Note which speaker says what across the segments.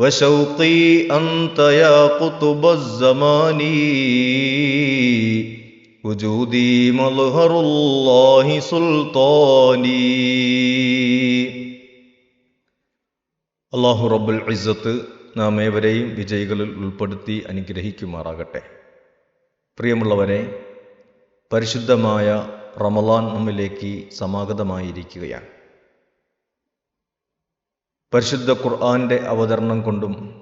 Speaker 1: وشوقي أنت يا قطب الزمان وجودي مظهر الله سلطاني അള്ളാഹു റബ്ബുൽ ഇസ്സത്ത് നാം ഏവരെയും വിജയികളിൽ ഉൾപ്പെടുത്തി അനുഗ്രഹിക്കുമാറാകട്ടെ പ്രിയമുള്ളവരെ പരിശുദ്ധമായ റമലാൻ നമ്മിലേക്ക് സമാഗതമായിരിക്കുകയാണ് പരിശുദ്ധ ഖുർആാന്റെ അവതരണം കൊണ്ടും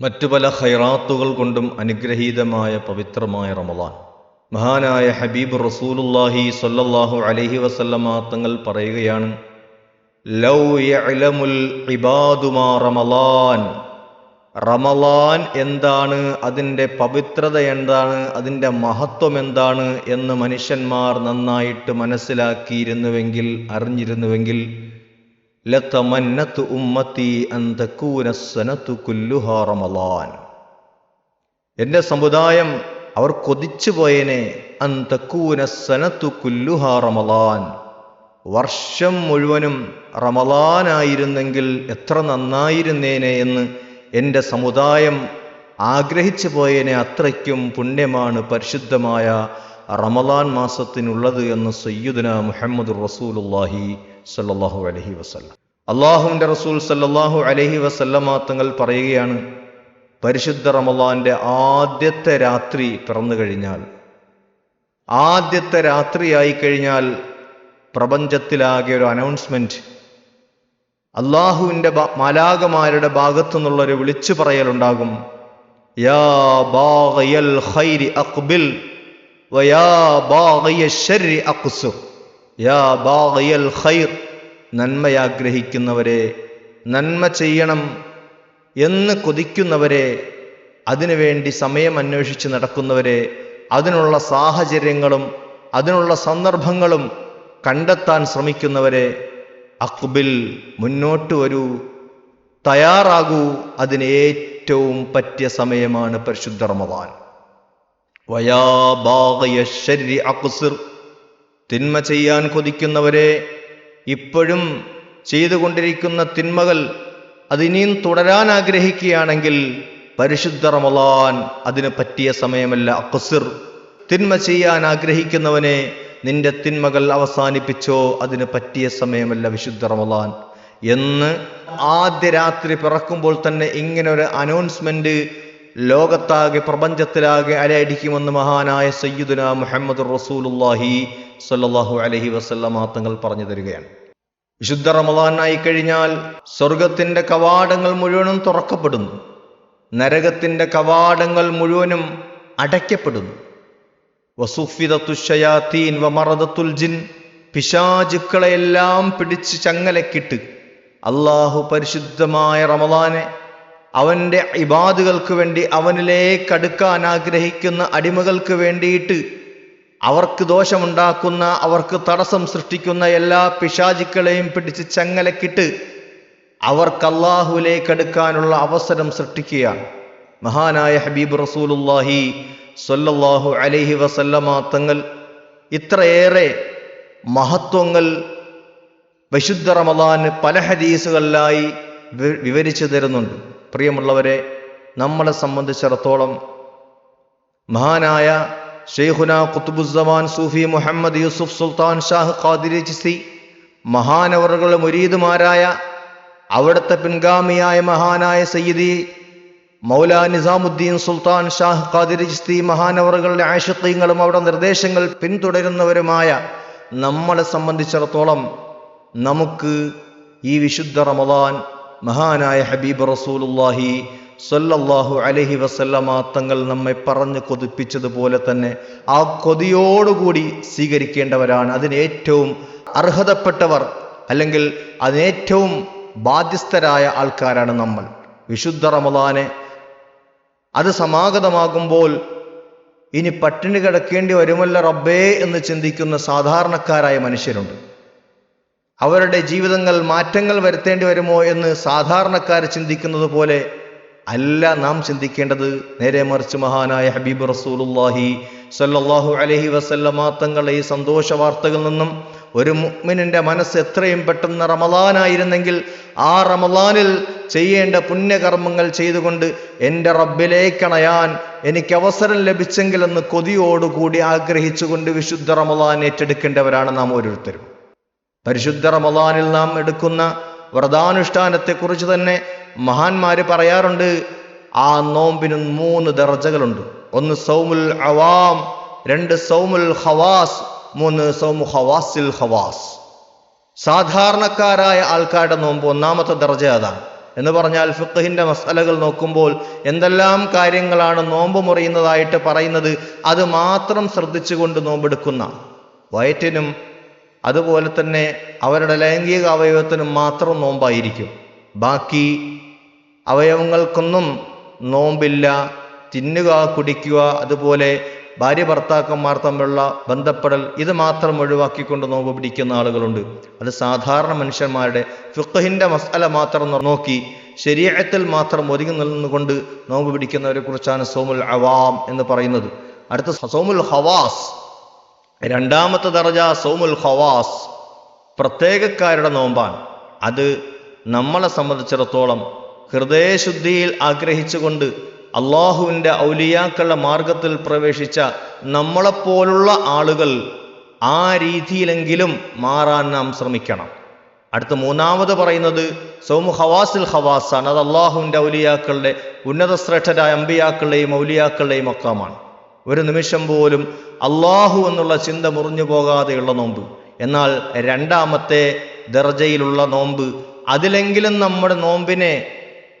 Speaker 1: മറ്റു പല ഹൈറാത്തുകൾ കൊണ്ടും അനുഗ്രഹീതമായ പവിത്രമായ റമദാൻ. മഹാനായ ഹബീബ് റസൂലുല്ലാഹി സ്വല്ലല്ലാഹു അലഹി വസല്ലമ തങ്ങൾ പറയുകയാണ് ലൗ റമലാൻ എന്താണ്? അതിന്റെ പവിത്രത എന്താണ്? അതിന്റെ മഹത്വം എന്താണ്? എന്ന് മനുഷ്യന്മാർ നന്നായിട്ട് മനസ്സിലാക്കിയിരുന്നുവെങ്കിൽ അറിഞ്ഞിരുന്നുവെങ്കിൽ ലതമന്നത്ത് ഉമ്മത്തി അൻ തകൂന സനത്തു കുല്ലുഹ റമലാൻ എന്റെ സമുദായം അവർ കൊതിച്ചു പോയനെ അൻ തകൂന സനത്തു കുല്ലുഹാ റമലാൻ വർഷം മുഴുവനും റമലാനായിരുന്നെങ്കിൽ എത്ര നന്നായിരുന്നേനെ എന്ന് എന്റെ സമുദായം ആഗ്രഹിച്ചു പോയനെ അത്രയ്ക്കും പുണ്യമാണ് പരിശുദ്ധമായ റമലാൻ മാസത്തിനുള്ളത് എന്ന് സയ്യുദന മുഹമ്മദ് റസൂലുല്ലാഹി സല്ലല്ലാഹു അലഹി വസല്ലം. അള്ളാഹുവിന്റെ റസൂൽ സല്ലാഹു അലഹി വസല്ലമ തങ്ങൾ പറയുകയാണ് പരിശുദ്ധ റമലാന്റെ ആദ്യത്തെ രാത്രി പിറന്നു കഴിഞ്ഞാൽ ആദ്യത്തെ രാത്രിയായി കഴിഞ്ഞാൽ പ്രപഞ്ചത്തിലാകെ ഒരു അനൗൺസ്മെന്റ് അള്ളാഹുവിന്റെ മാലാകമാരുടെ ഭാഗത്തു നിന്നുള്ളൊരു വിളിച്ചു പറയലുണ്ടാകും യാ ഖൈരി അക്ബിൽ വയാ ബാഗയ യാ ബാഗയൽ ഖൈർ നന്മയാഗ്രഹിക്കുന്നവരെ നന്മ ചെയ്യണം എന്ന് കൊതിക്കുന്നവരെ അതിനുവേണ്ടി സമയം അന്വേഷിച്ച് നടക്കുന്നവരെ അതിനുള്ള സാഹചര്യങ്ങളും അതിനുള്ള സന്ദർഭങ്ങളും കണ്ടെത്താൻ ശ്രമിക്കുന്നവരെ അക്ബിൽ മുന്നോട്ട് വരൂ. തയ്യാറാകൂ അതിന് ഏറ്റവും പറ്റിയ സമയമാണ് പരിശുദ്ധ റമദാൻ. വയാബാഗയശ്ശരി അക്സിർ തിന്മ ചെയ്യാൻ കൊതിക്കുന്നവരെ ഇപ്പോഴും ചെയ്തുകൊണ്ടിരിക്കുന്ന തിന്മകൾ അതിനിയും തുടരാൻ ആഗ്രഹിക്കുകയാണെങ്കിൽ പരിശുദ്ധ റമലാൻ അതിന് പറ്റിയ സമയമല്ല. അക്കുസിർ തിന്മ ചെയ്യാൻ ആഗ്രഹിക്കുന്നവനെ നിന്റെ തിന്മകൾ അവസാനിപ്പിച്ചോ അതിന് പറ്റിയ സമയമല്ല വിശുദ്ധ റമലാൻ എന്ന് ആദ്യ രാത്രി പിറക്കുമ്പോൾ തന്നെ ഇങ്ങനെ ഒരു അനൗൺസ്മെന്റ് ലോകത്താകെ പ്രപഞ്ചത്തിലാകെ അലയടിക്കുമെന്ന് മഹാനായ സയ്യിദുന മുഹമ്മദ് റസൂലുല്ലാഹി സല്ലാഹു അലഹി വസല്ലമ തങ്ങൾ പറഞ്ഞു തരികയാണ്. വിശുദ്ധ റമദാനായി കഴിഞ്ഞാൽ സ്വർഗത്തിന്റെ കവാടങ്ങൾ മുഴുവനും തുറക്കപ്പെടുന്നു. നരകത്തിന്റെ കവാടങ്ങൾ മുഴുവനും അടയ്ക്കപ്പെടുന്നു. വസുഫിദത്തുഷയാത്തീൻ വമറദത്തുൽ ജിൻ പിശാചുക്കളെയെല്ലാം പിടിച്ച് ചങ്ങലക്കിട്ട് അള്ളാഹു പരിശുദ്ധമായ റമദാനെ അവന്റെ ഇബാദുകൾക്ക് വേണ്ടി അവനിലേക്ക് അടുക്കാൻ ആഗ്രഹിക്കുന്ന അടിമകൾക്ക് വേണ്ടിയിട്ട് അവർക്ക് ദോഷമുണ്ടാക്കുന്ന അവർക്ക് തടസ്സം സൃഷ്ടിക്കുന്ന എല്ലാ പിശാചിക്കളെയും പിടിച്ച് ചങ്ങലക്കിട്ട് അവർക്ക് അള്ളാഹുലേക്ക് അടുക്കാനുള്ള അവസരം സൃഷ്ടിക്കുകയാണ്. മഹാനായ ഹബീബ് റസൂലുല്ലാഹി സൊല്ലാഹു അലൈഹി വസല്ലമ തങ്ങൾ ഇത്രയേറെ മഹത്വങ്ങൾ വിശുദ്ധ റമദാന് പല ഹദീസുകളിലായി വിവരിച്ചു തരുന്നുണ്ട്. പ്രിയമുള്ളവരെ നമ്മളെ സംബന്ധിച്ചിടത്തോളം മഹാനായ ഷെയ്ഖുന കുത്തുബുസമാൻ സൂഫി മുഹമ്മദ് യൂസുഫ് സുൽത്താൻ ഷാഹ് ഖാദിരി ജിസി മഹാനവറുകളുടെ മുരീദുമാരായ അവിടുത്തെ പിൻഗാമിയായ മഹാനായ സയ്യിദി മൗല നിസാമുദ്ദീൻ സുൽത്താൻ ഷാഹ് ഖാദിരി ചിസ്തി മഹാനവറുകളുടെ ആശുദ്ധീങ്ങളും അവിടെ നിർദ്ദേശങ്ങൾ പിന്തുടരുന്നവരുമായ നമ്മളെ സംബന്ധിച്ചിടത്തോളം നമുക്ക് ഈ വിശുദ്ധ റമദാൻ മഹാനായ ഹബീബ് റസൂലുല്ലാഹി സല്ലല്ലാഹു അലഹി വസല്ലമ തങ്ങൾ നമ്മെ പറഞ്ഞു കൊതിപ്പിച്ചതുപോലെ തന്നെ ആ കൊതിയോടുകൂടി സ്വീകരിക്കേണ്ടവരാണ്. അതിനേറ്റവും അർഹതപ്പെട്ടവർ അല്ലെങ്കിൽ അതിനേറ്റവും ബാധ്യസ്ഥരായ ആൾക്കാരാണ് നമ്മൾ. വിശുദ്ധ റമദാനെ അത് സമാഗതമാകുമ്പോൾ ഇനി പട്ടിണി കിടക്കേണ്ടി വരുമല്ല റബ്ബേ എന്ന് ചിന്തിക്കുന്ന സാധാരണക്കാരായ മനുഷ്യരുണ്ട്. അവരുടെ ജീവിതങ്ങൾ മാറ്റങ്ങൾ വരുത്തേണ്ടി വരുമോ എന്ന് സാധാരണക്കാർ ചിന്തിക്കുന്നത് പോലെ അല്ല നാം ചിന്തിക്കേണ്ടത്. നേരെ മറിച്ച് മഹാനായ ഹബീബ് റസൂലുല്ലാഹി സല്ലാഹു അലഹി വസല്ലമ തങ്ങളുടെ ഈ സന്തോഷ വാർത്തകളിൽ നിന്നും ഒരു മുഅ്മിനിന്റെ മനസ്സ് എത്രയും പെട്ടെന്ന് റമദാനായിരുന്നെങ്കിൽ ആ റമദാനിൽ ചെയ്യേണ്ട പുണ്യകർമ്മങ്ങൾ ചെയ്തുകൊണ്ട് എന്റെ റബ്ബിലേക്കണയാൻ എനിക്ക് അവസരം ലഭിച്ചെങ്കിലെന്ന് കൊതിയോടുകൂടി ആഗ്രഹിച്ചുകൊണ്ട് വിശുദ്ധ റമദാൻ ഏറ്റെടുക്കേണ്ടവരാണ് നാം ഓരോരുത്തരും. പരിശുദ്ധ റമദാനിൽ നാം എടുക്കുന്ന വ്രതാനുഷ്ഠാനത്തെക്കുറിച്ച് തന്നെ മഹാന്മാര് പറയാറുണ്ട്. ആ നോമ്പിന് മൂന്ന് ദർജകളുണ്ട്. ഒന്ന് സൗമുൽ അവാം രണ്ട് സൗമുൽ ഹവാസ് മൂന്ന് സൗമു ഹവാസിൽ ഹവാസ് സാധാരണക്കാരായ ആൾക്കാരുടെ നോമ്പ് ഒന്നാമത്തെ ദർജ അതാണ്. എന്ന് പറഞ്ഞാൽ ഫിഖഹിന്റെ മസലകൾ നോക്കുമ്പോൾ എന്തെല്ലാം കാര്യങ്ങളാണ് നോമ്പ് മുറിയുന്നതായിട്ട് പറയുന്നത് അത് മാത്രം ശ്രദ്ധിച്ചുകൊണ്ട് നോമ്പെടുക്കുന്ന വയറ്റിനും അതുപോലെ തന്നെ അവരുടെ ലൈംഗിക അവയവത്തിന് മാത്രം നോമ്പായിരിക്കും. ബാക്കി അവയവങ്ങൾക്കൊന്നും നോമ്പില്ല തിന്നുക കുടിക്കുക അതുപോലെ ഭാര്യ ഭർത്താക്കന്മാർ തമ്മിലുള്ള ബന്ധപ്പെടൽ ഇത് മാത്രം ഒഴിവാക്കിക്കൊണ്ട് നോമ്പ് പിടിക്കുന്ന ആളുകളുണ്ട്. അത് സാധാരണ മനുഷ്യന്മാരുടെ ഫിഖഹിന്റെ മസാല മാത്രം നോക്കി ശരീരത്തിൽ മാത്രം ഒതുങ്ങി നിന്നുകൊണ്ട് നോമ്പ് പിടിക്കുന്നവരെ കുറിച്ചാണ് സോമുൽ അവാം എന്ന് പറയുന്നത്. അടുത്ത സോമുൽ ഹവാസ്. രണ്ടാമത്തെ ദർജ സോമുൽ ഹവാസ് പ്രത്യേകക്കാരുടെ നോമ്പാണ്. അത് നമ്മളെ സംബന്ധിച്ചിടത്തോളം ഹൃദയശുദ്ധിയിൽ ആഗ്രഹിച്ചുകൊണ്ട് അള്ളാഹുവിന്റെ ഔലിയാക്കളുടെ മാർഗത്തിൽ പ്രവേശിച്ച നമ്മളെപ്പോലുള്ള ആളുകൾ ആ രീതിയിലെങ്കിലും മാറാൻ നാം ശ്രമിക്കണം. അടുത്ത മൂന്നാമത് പറയുന്നത് സോമു ഹവാസിൽ ഹവാസാണ് അത് അള്ളാഹുവിന്റെ ഔലിയാക്കളുടെ ഉന്നത ശ്രേഷ്ഠരായ അമ്പിയാക്കളുടെയും ഔലിയാക്കളുടെയും മക്കാമാണ്. ഒരു നിമിഷം പോലും അള്ളാഹു എന്നുള്ള ചിന്ത മുറിഞ്ഞു പോകാതെയുള്ള നോമ്പ്. എന്നാൽ രണ്ടാമത്തെ ദർജയിലുള്ള നോമ്പ് അതിലെങ്കിലും നമ്മുടെ നോമ്പിനെ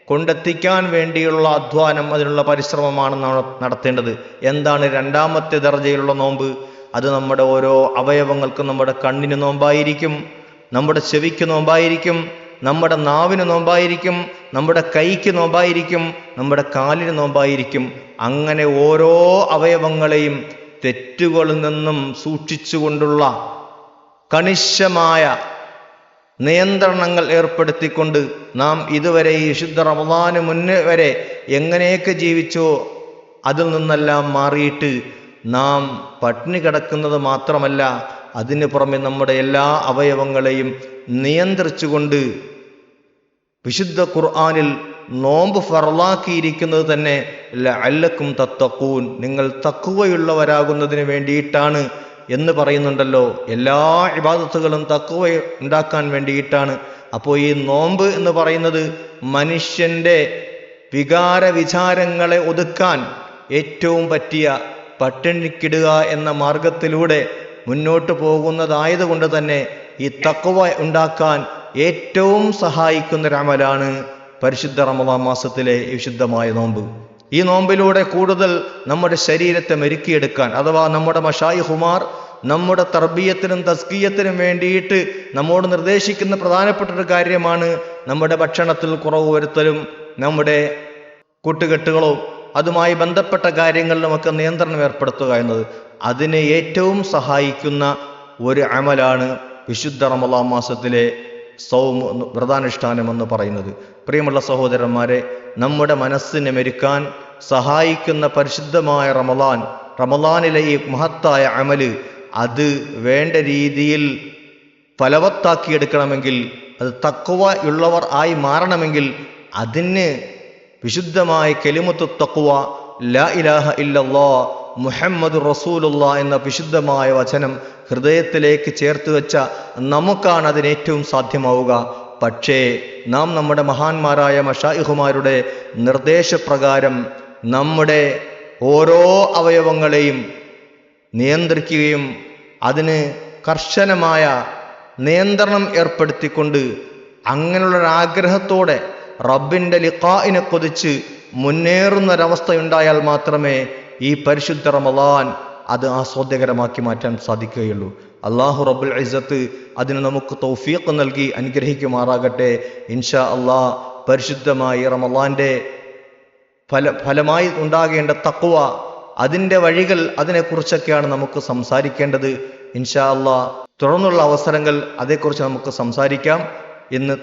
Speaker 1: കൊണ്ടെത്തിക്കാൻ വേണ്ടിയുള്ള അധ്വാനം അതിനുള്ള പരിശ്രമമാണ് നടത്തേണ്ടത്. എന്താണ് രണ്ടാമത്തെ ദർജയിലുള്ള നോമ്പ്? അത് നമ്മുടെ ഓരോ അവയവങ്ങൾക്കും നമ്മുടെ കണ്ണിന് നോമ്പായിരിക്കും നമ്മുടെ ചെവിക്ക് നോമ്പായിരിക്കും നമ്മുടെ നാവിന് നോമ്പായിരിക്കും നമ്മുടെ കൈക്ക് നോമ്പായിരിക്കും നമ്മുടെ കാലിന് നോമ്പായിരിക്കും. അങ്ങനെ ഓരോ അവയവങ്ങളെയും തെറ്റുകളിൽ നിന്നും സൂക്ഷിച്ചുകൊണ്ടുള്ള കണിശമായ നിയന്ത്രണങ്ങൾ ഏർപ്പെടുത്തിക്കൊണ്ട് നാം ഇതുവരെ ഈ ശുദ്ധ റമദാന് മുന്നേ വരെ എങ്ങനെയൊക്കെ ജീവിച്ചോ അതിൽ നിന്നെല്ലാം മാറിയിട്ട് നാം പട്ടിണി കിടക്കുന്നത് മാത്രമല്ല അതിന് പുറമെ നമ്മുടെ എല്ലാ അവയവങ്ങളെയും നിയന്ത്രിച്ചുകൊണ്ട് വിശുദ്ധ ഖുർആാനിൽ നോമ്പ് ഫറലാക്കിയിരിക്കുന്നത് തന്നെ അല്ലക്കും തത്തക്കൂൻ നിങ്ങൾ തക്കുവയുള്ളവരാകുന്നതിന് വേണ്ടിയിട്ടാണ് എന്ന് പറയുന്നുണ്ടല്ലോ. എല്ലാ ഇബാദത്തുകളും തക്കുവ ഉണ്ടാക്കാൻ വേണ്ടിയിട്ടാണ്. അപ്പോൾ ഈ നോമ്പ് എന്ന് പറയുന്നത് മനുഷ്യന്റെ വികാര വിചാരങ്ങളെ ഒതുക്കാൻ ഏറ്റവും പറ്റിയ പട്ടിണിക്കിടുക എന്ന മാർഗത്തിലൂടെ മുന്നോട്ട് പോകുന്നതായതുകൊണ്ട് തന്നെ ഈ തക്കുവ ഉണ്ടാക്കാൻ ഏറ്റവും സഹായിക്കുന്ന ഒരു അമലാണ് പരിശുദ്ധ റമദാൻ മാസത്തിലെ വിശുദ്ധമായ നോമ്പ്. ഈ നോമ്പിലൂടെ കൂടുതൽ നമ്മുടെ ശരീരത്തെ മെരുക്കിയെടുക്കാൻ അഥവാ നമ്മുടെ മഷായി ഹുമാർ നമ്മുടെ തർബീയത്തിനും തസ്കീയത്തിനും വേണ്ടിയിട്ട് നമ്മോട് നിർദ്ദേശിക്കുന്ന പ്രധാനപ്പെട്ട ഒരു കാര്യമാണ് നമ്മുടെ ഭക്ഷണത്തിൽ കുറവ് വരുത്തലും നമ്മുടെ കൂട്ടുകെട്ടുകളോ അതുമായി ബന്ധപ്പെട്ട കാര്യങ്ങളിലുമൊക്കെ നിയന്ത്രണം ഏർപ്പെടുത്തുക എന്നത് അതിനെ ഏറ്റവും സഹായിക്കുന്ന ഒരു അമലാണ് വിശുദ്ധ റമദാം മാസത്തിലെ സൗം വ്രതാനുഷ്ഠാനം എന്ന് പറയുന്നത്. പ്രിയമുള്ള സഹോദരന്മാരെ നമ്മുടെ മനസ്സിനെ മെരുക്കാൻ സഹായിക്കുന്ന പരിശുദ്ധമായ റമലാൻ റമലാനിലെ ഈ മഹത്തായ അമൽ അത് വേണ്ട രീതിയിൽ ഫലവത്താക്കിയെടുക്കണമെങ്കിൽ അത് തക്കുവ ഉള്ളവർ ആയി മാറണമെങ്കിൽ അതിന് വിശുദ്ധമായ കെലിമത്ത് തക്കുവ ലാ ഇലാഹ ഇല്ലല്ലാ മുഹമ്മദ് റസൂലുള്ള എന്ന വിശുദ്ധമായ വചനം ഹൃദയത്തിലേക്ക് ചേർത്ത് വെച്ച നമുക്കാണ് അതിന് ഏറ്റവും സാധ്യമാവുക. പക്ഷേ നാം നമ്മുടെ മഹാന്മാരായ മഷായിഹുമാരുടെ നിർദ്ദേശപ്രകാരം നമ്മുടെ ഓരോ അവയവങ്ങളെയും നിയന്ത്രിക്കുകയും അതിന് കർശനമായ നിയന്ത്രണം ഏർപ്പെടുത്തിക്കൊണ്ട് അങ്ങനെയുള്ളൊരാഗ്രഹത്തോടെ റബ്ബിന്റെ ലിഖായിനെ കൊതിച്ച് മുന്നേറുന്നൊരവസ്ഥയുണ്ടായാൽ മാത്രമേ ഈ പരിശുദ്ധ റമദാൻ അത് ആസ്വാദ്യകരമാക്കി മാറ്റാൻ സാധിക്കുകയുള്ളൂ. അള്ളാഹു റബുൽ ഇസത്ത് അതിന് നമുക്ക് തൗഫീഖ് നൽകി അനുഗ്രഹിക്കുമാറാകട്ടെ. ഇൻഷാ അള്ളാഹ് പരിശുദ്ധമായി റമദാന്റെ ഫല ഫലമായി ഉണ്ടാകേണ്ട തക്കുവ അതിന്റെ വഴികൾ അതിനെക്കുറിച്ചൊക്കെയാണ് നമുക്ക് സംസാരിക്കേണ്ടത്. ഇൻഷാ അള്ളാഹ് തുടർന്നുള്ള അവസരങ്ങൾ അതേക്കുറിച്ച് നമുക്ക് സംസാരിക്കാം. എന്ന്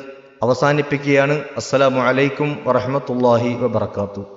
Speaker 1: അവസാനിപ്പിക്കുകയാണ്. അസ്സലാമു അലൈക്കും വറഹമത്തല്ലാഹി വബർക്കാത്തു